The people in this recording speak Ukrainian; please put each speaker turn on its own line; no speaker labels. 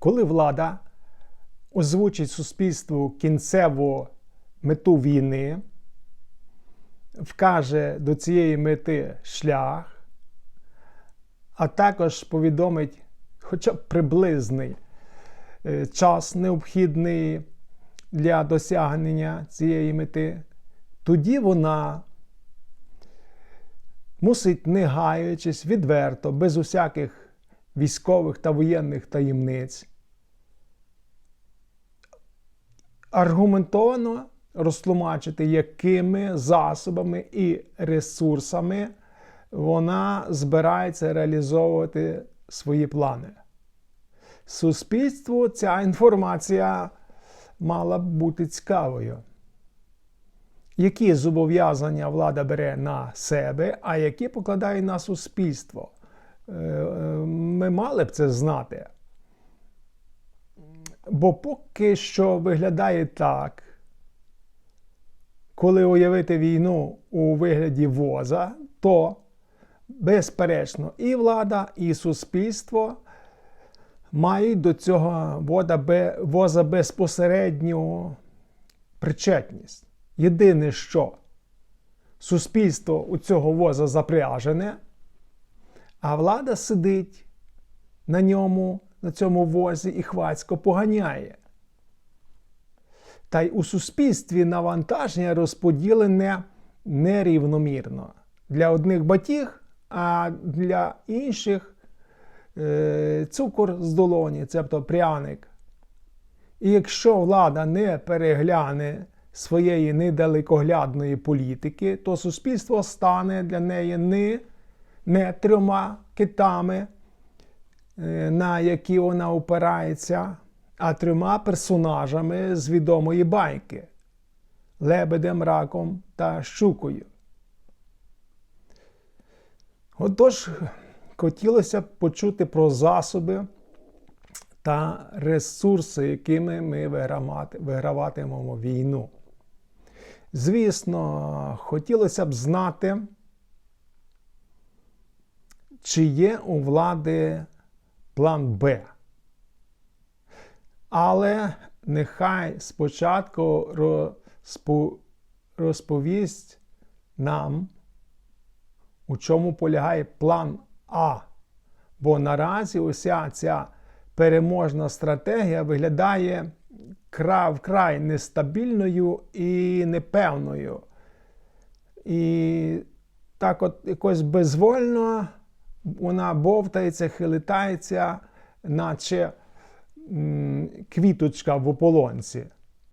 Коли влада озвучить суспільству кінцеву мету війни, вкаже до цієї мети шлях, а також повідомить хоча б приблизний е, час необхідний для досягнення цієї мети, тоді вона мусить, не гаючись, відверто, без усяких військових та воєнних таємниць, аргументовано розтлумачити, якими засобами і ресурсами вона збирається реалізовувати свої плани. Суспільству ця інформація мала б бути цікавою. Які зобов'язання влада бере на себе, а які покладає на суспільство? Е, е, Ми мали б це знати. Бо поки що виглядає так, коли уявити війну у вигляді воза, то, безперечно, і влада, і суспільство мають до цього воза безпосередню причетність. Єдине, що суспільство у цього воза запряжене, а влада сидить на ньому, на цьому возі і хвацько поганяє. Та й у суспільстві навантаження розподілене нерівномірно. Для одних батіг, а для інших е, цукор з долоні, тобто пряник. І якщо влада не перегляне своєї недалекоглядної політики, то суспільство стане для неї не, не трьома китами, на які вона опирається, а трьома персонажами з відомої байки лебедем, раком та щукою. Отож, хотілося б почути про засоби та ресурси, якими ми виграватимемо війну. Звісно, хотілося б знати, чи є у влади план Б. Але нехай спочатку розповість нам, у чому полягає план А. Бо наразі уся ця переможна стратегія виглядає вкрай нестабільною і непевною. І так от якось безвольно вона бовтається, хилитається, наче квіточка в ополонці.